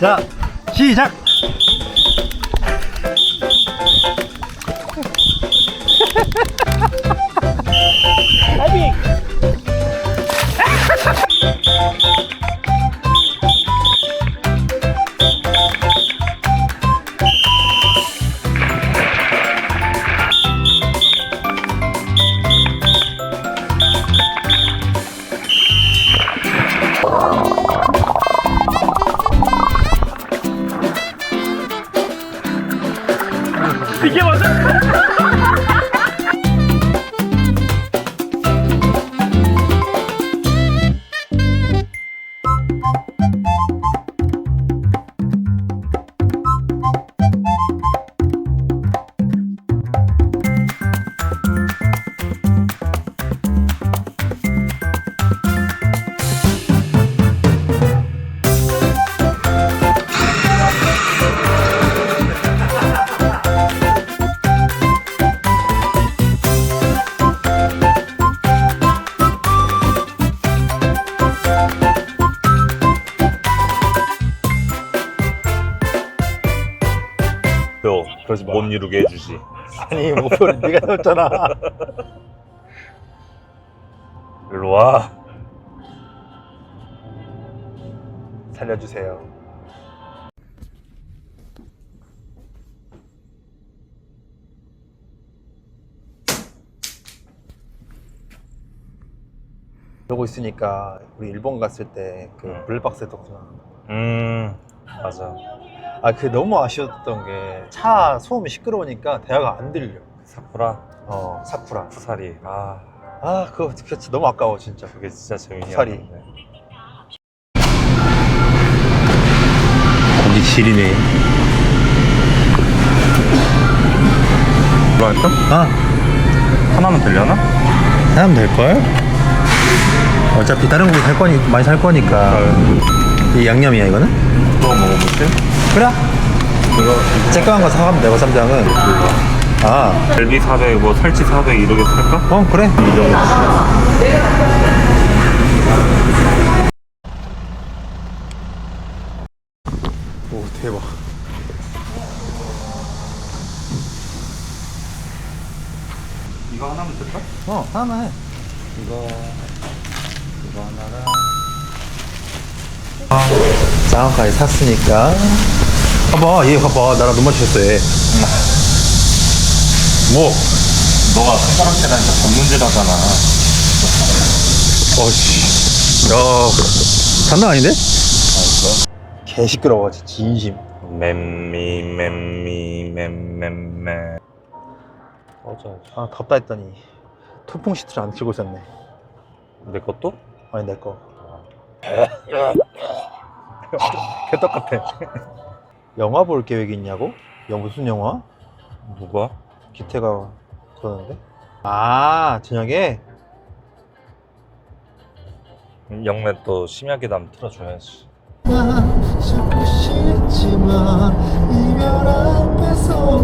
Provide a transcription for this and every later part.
자, 시작! 그러지 못 이루게 해주지 아니, 목표를 네가 세웠잖아. 일로 와 살려주세요. 그러고 있으니까 우리 일본 갔을 때그 응. 블랙박스 덕후나 음 맞아 아, 그 너무 아쉬웠던 게 차 소음이 시끄러우니까 대화가 안 들려. 사쿠라 어, 사쿠라. 푸사리 아 아, 그거 그거 진짜 너무 아까워 진짜. 그게 진짜 푸사리. 고기 질이네 이거 할까? 아, 하나면 되려나? 하면 될 걸? 어차피 다른 고기 살 거니 많이 살 거니까. 이 양념이야 이거는? 그거 먹어볼게 그래. 이거 쬐까만 거 사가면 되고 쌈장은. 아, 갈비 400, 뭐 살치 400 이렇게 살까? 어 그래. 이 정도. 오 대박. 이거 하나면 될까? 어 하나만 해. 이거 이거 하나랑. 아, 쌍까지 샀으니까. 봐봐, 얘 봐봐, 나랑 눈 맞췄어 얘. 뭐? 너가 손가락 대라니까 전문지라잖아 어씨. 야, 장난 아닌데? 개 시끄러워, 진짜 진심. 맴미 맴미 맴맴매 맞아 아 덥다 했더니 통풍 시트를 안 틀고 있었네. 내 것도? 아니 내 거. 개 똑같아. 영화 볼 계획 있냐고? 야 무슨 영화? 누가? 기태가 그러는데? 아 저녁에? 영매 또 심야기 담 틀어줘야지 잡고 싶지만 이별 앞에서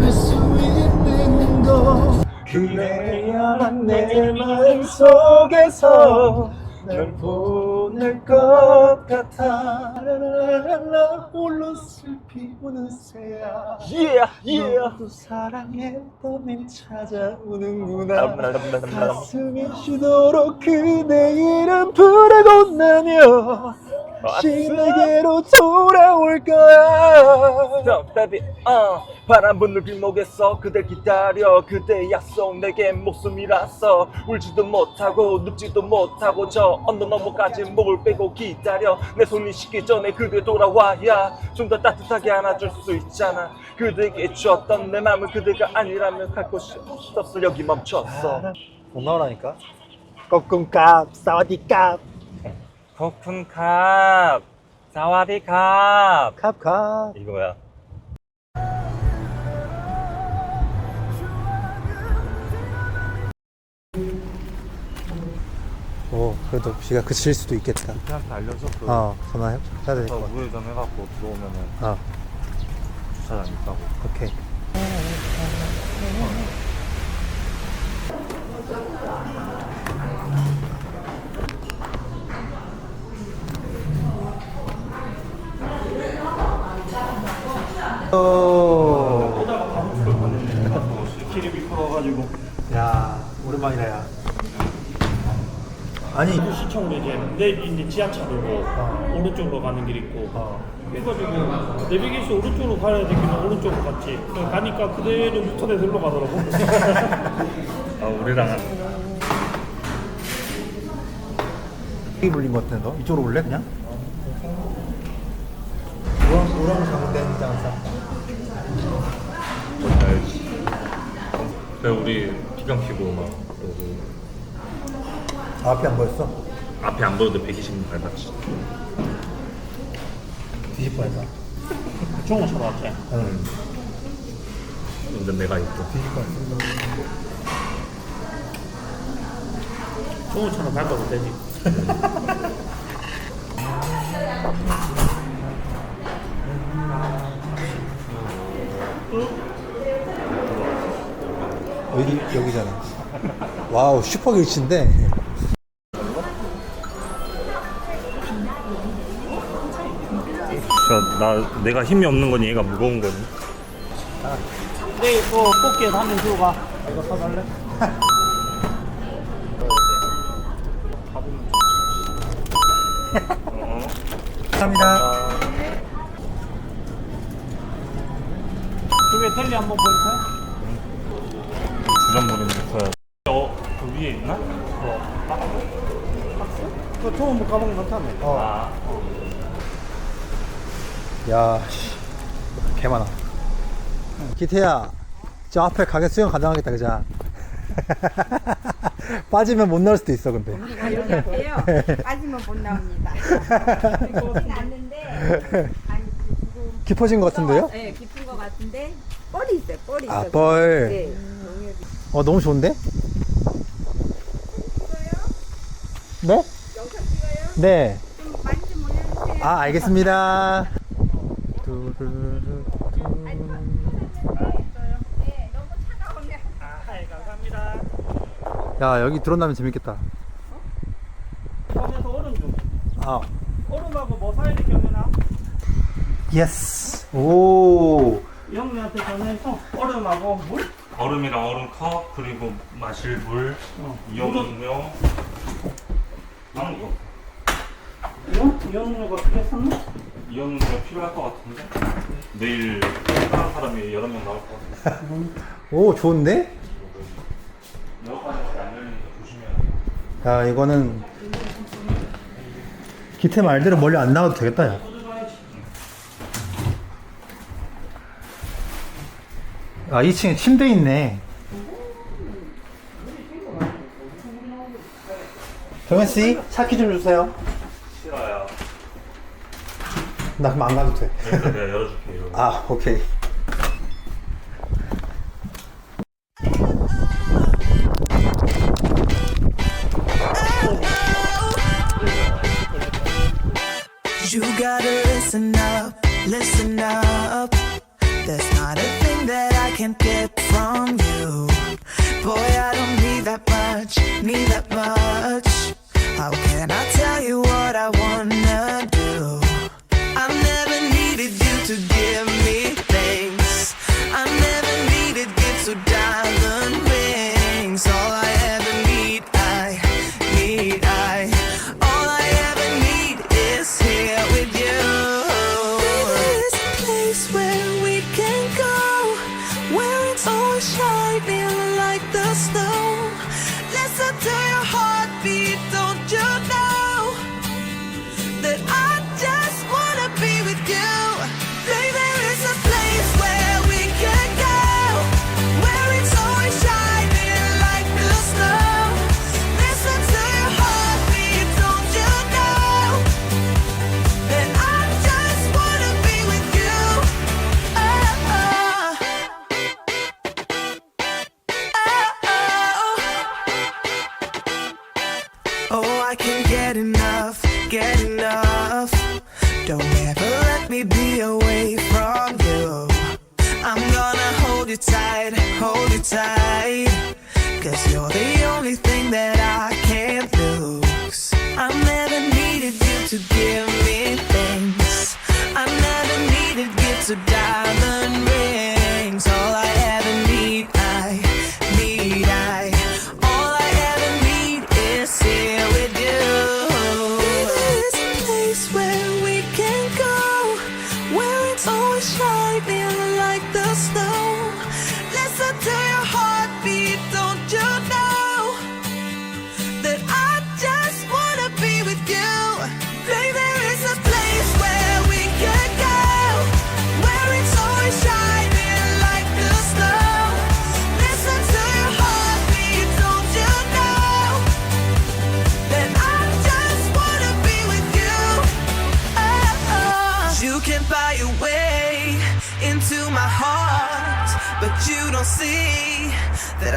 할 수 있는 거 그래야 내 마음 속에서 널보 낼것 같아. 라라라라 홀로 슬피 우는 새야. Yeah 너도 사랑했던 님 찾아오는구나. 가슴이 쉬도록 그대 이름 부르고 나면 다시 내게로 돌아올 거야. So baby 어 바람 부는 길목에서 그댈 기다려. 그대의 약속 내게 목숨이라서 울지도 못하고 눕지도 못하고 저 언덕 너머까지 목을 빼고 기다려. 내 손이 식기 전에 그대 돌아와야 좀 더 따뜻하게 안아줄 수 있잖아. 그대에게 주었던 내 맘은 그대가 아니라면 갈 곳이 없었어. 여기 멈췄어. 못 나오라니까. 꼬꿍값 사와디값 코쿤캅. 사와디캅. 캅캅. 이거야. 오 그래도 비가 그칠 수도 있겠다. 그한테 알려줘 그 어 전화해 해야 될 것 같아. 우회전 해갖고 들어오면은 어. 주차장 있다고. 오케이 오. 바로 미끄러워가지고. 야 오랜만이다 야. 아니 시청으로 이제 내 이제 지하철이고 오른쪽으로 가는 길 있고. 그래가지고 내비게이션 오른쪽으로 가야 되기는 오른쪽으로 갔지. 그냥 가니까 그대로 유턴해서 일로 가더라고. 아 우리랑 이 물린 것 같은데 너 이쪽으로 올래 그냥? 우 그래 우리 기강 피고 막 그러고 앞이 안 보였어? 앞에 안 보여도 120분 밟았지 뒤집 뻔했다. 종호 쳐다왔지. 응. 근데 내가 있고 뒤집 뻔했어. 종호처럼 밟아도 되지. 여기 여기잖아. 와우 슈퍼 길치인데. 그러니까 나 내가 힘이 없는 거니 얘가 무거운 거니 내일 또 뽑기에서 한명 들고 가. 이거 사달래? 감사합니다. 그 위에 텔리 한번 볼까요? 주전부리는 있어야 어? 그 위에 있나? 가본 것 같다며. 아 야, 씨. 개 많아. 기태야, 저 앞에 가게 수영 가능하겠다, 그자? 빠지면 못 나올 수도 있어, 근데. 우리가 여기 앞에요. 빠지면 못 나옵니다. 깊진 않는데 아니 지금 깊어진 것 같은데요? 네, 깊은 것 같은데 뻘이 있어요. 뻘이 아, 있어요. 뻘. 네. 농협이. 어, 너무 좋은데? 네? 네. 좀 많이 좀 올려주세요. 아, 알겠습니다. 두루루. 네, 너무 차가운데. 아, 예, 감사합니다. 야, 여기 드론나면 재밌겠다. 포함해서 얼음 좀. 아, 얼음하고 뭐 사야 될 경우나 예스. 오. 이 형님한테 전화해서 얼음하고 물? 얼음이랑 얼음 컵 그리고 마실 물 어. 이온 음료 아무 거 크게 샀나? 이온음료 필요할 것 같은데 내일 다른 사람이 여러 명 나올 것 같아 오, 좋은데? 에어컨이 안 열리니까 조심해야 돼 야, 이거는 기태 말대로 멀리 안 나가도 되겠다, 야. 아, 2층에 침대 있네. 정현 씨, 차키 좀 주세요. 나 그럼 안 가도 돼. 그러니까 내가 열어줄게 이러고 아, 오케이. You gotta listen up, listen up. There's not a thing that I can't get from you. Boy, I don't need that much, need that much. How can I tell you what I wanna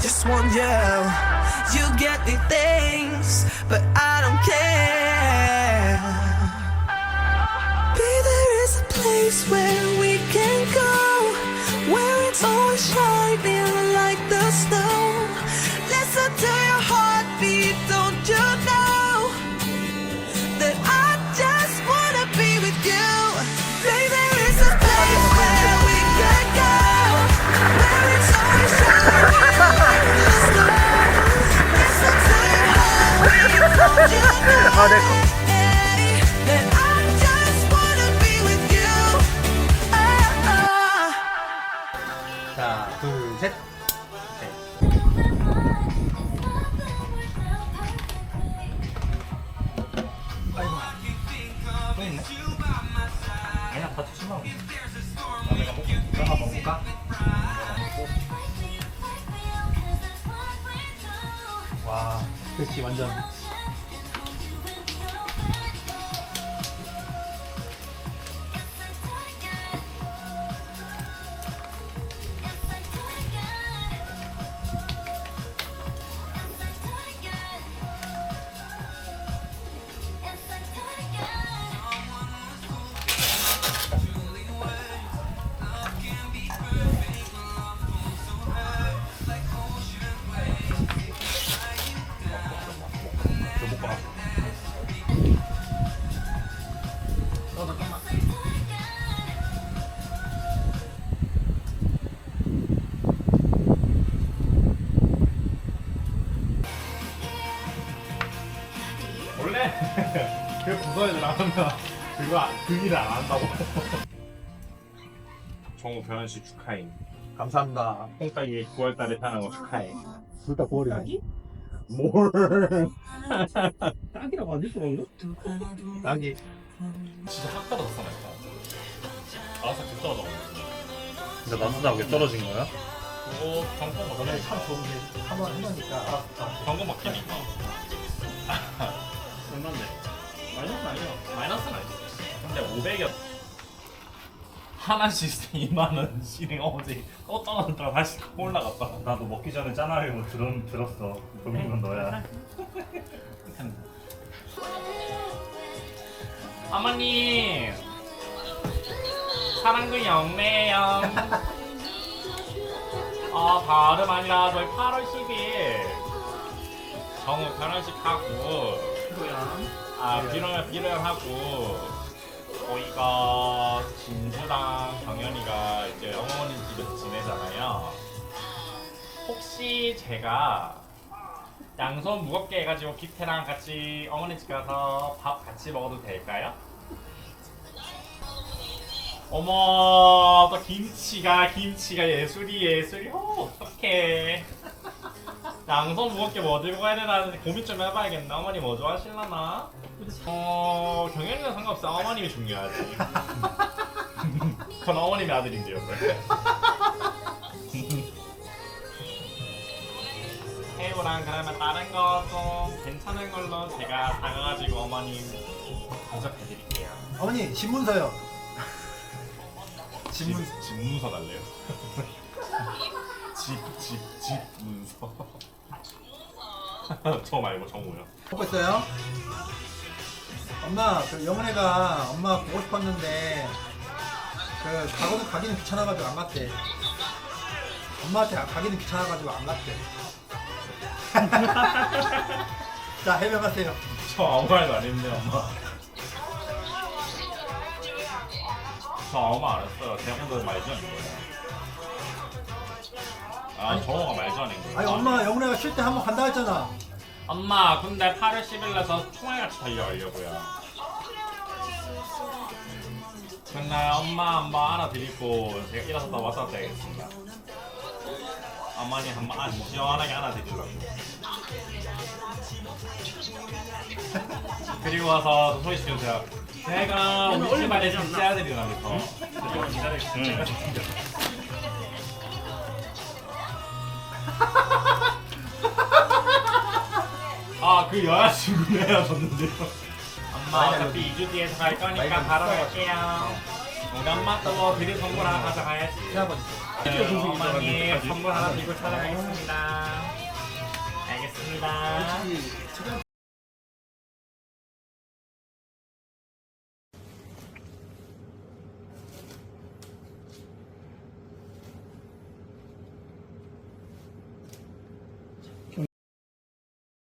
Just want you. You get me things, but I don't care. Be there is a place where you. Oh, oh. 자, 둘, 셋. 아니야, 다 드시면 어, 내가 먹고, 내가 먹을까? 와, 그렇지, 완전. 원래 그 부서에 나오면 그거 안- 그 일을 안 한다고. 정우 변현 씨 축하해. 감사합니다. 콩딱이 9월달에 타는 거 축하해. 둘다 9월이네. 뭘? 딱이라고 안 했어 방금? 딱이. 진짜 더 싸겠다. 알아서 개 떨어져. 근데 나스닥 왜 떨어진 거야? 그거 경고 막히니까. 참 좋은데. 한번 해보니까. 경고 막히니까. 얼마인데? 마이너스 아니야 마이너스는 아니지. 근데 500이었. 하나씩 2만 원 실행. 어제 또 떨어졌다가 다시 올라갔다. 나도 먹기 전에 짠하게 뭐 들, 들었어. 도민건 너야. 어머님 사랑도 영매요. 아 다름 아니라 저희 8월 10일. 정우 결혼식 하고. 아 비로면 비로하고 저희가 진주랑 경현이가 이제 어머니 집에서 지내잖아요. 혹시 제가 양손 무겁게 해가지고 기태랑 같이 어머니 집 가서 밥 같이 먹어도 될까요? 어머 또 김치가 김치가 예술이 예술이 어 어떡해 양손 무겁게 뭐 들고 가야 되나 고민 좀 해봐야겠네 어머니 뭐 좋아하실라나? 어 경현이는 상관없어 어머님이 중요하지 그건 어머님의 아들인데요 새우랑 그러면 다른 거좀 괜찮은 걸로 제가 사가가지고 어머님 대접해드릴게요. 어머니, 신문서요. 집문 집문서 달래요. 집 집 집 문서. 저 말고 정우요. 먹고 있어요? 엄마, 그 영은이가 엄마 보고 싶었는데 그 가고는 가기는 귀찮아가지고 안 갔대. 엄마한테 가기는 귀찮아가지고 안 갔대. 자, 해명하세요. 저 아무 말도 안 했는데 엄마. 저 아무 말 안 했어요. 혼자 말도 안 거예요. 아 정우가 말도 안 했거든요. 아니, 엄마 영은이가 쉴 때 한번 간다 했잖아. 엄마 근데 8월 10일 날 저 총알같이 달려가려고요. 맨날 엄마 한번 안아드리고 제가 일어섰다 왔다 갔다 해야겠습니다. 어머니 한번 안 시원하게 안아드리려고. 그리고 와서 소리 지르세요. 제가 우리 집안에 진짜 아들이라면서 응. 아그 여자친구 헤어졌는데요 엄마 어차피 2주 뒤에 갈 거니까 바로 갈게요. 우리 엄마 또 드릴 선물 하나 가져가야지. 시아버지 네, 어머니 선물 하나 들고 찾아가겠습니다. 알겠습니다.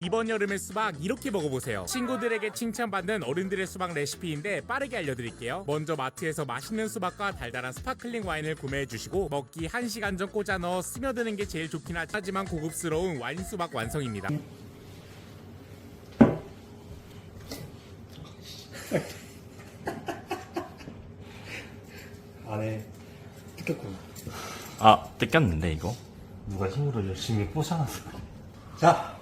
이번 여름의 수박 이렇게 먹어보세요. 친구들에게 칭찬받는 어른들의 수박 레시피인데 빠르게 알려드릴게요. 먼저 마트에서 맛있는 수박과 달달한 스파클링 와인을 구매해 주시고 먹기 1시간 전 꽂아 넣어 스며드는 게 제일 좋긴 하지- 하지만 고급스러운 와인 수박 완성입니다. 안에 뜯겼구나. 아 뜯겼는데 이거? 누가 힘으로 열심히 뽀셔놨어. 자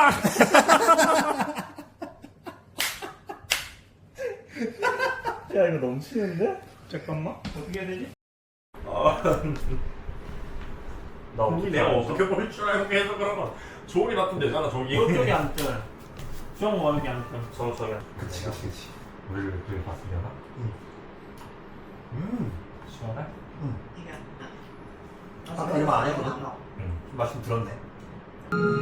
야 이거 넘치는데? 잠깐만 어떻게 해야 되지? 나 어떻게 내가 어떻게 볼 줄 알고 계속 그러고 저기 놔두면 되잖아 저기. 이쪽이 안 떠. 정우 여기 안 떠. 저 저기 그치 그치 그치 우리를 그렇게 봤으려나? 음. 시원해? 아까 이거 안 했거든 응 말씀 들었네 you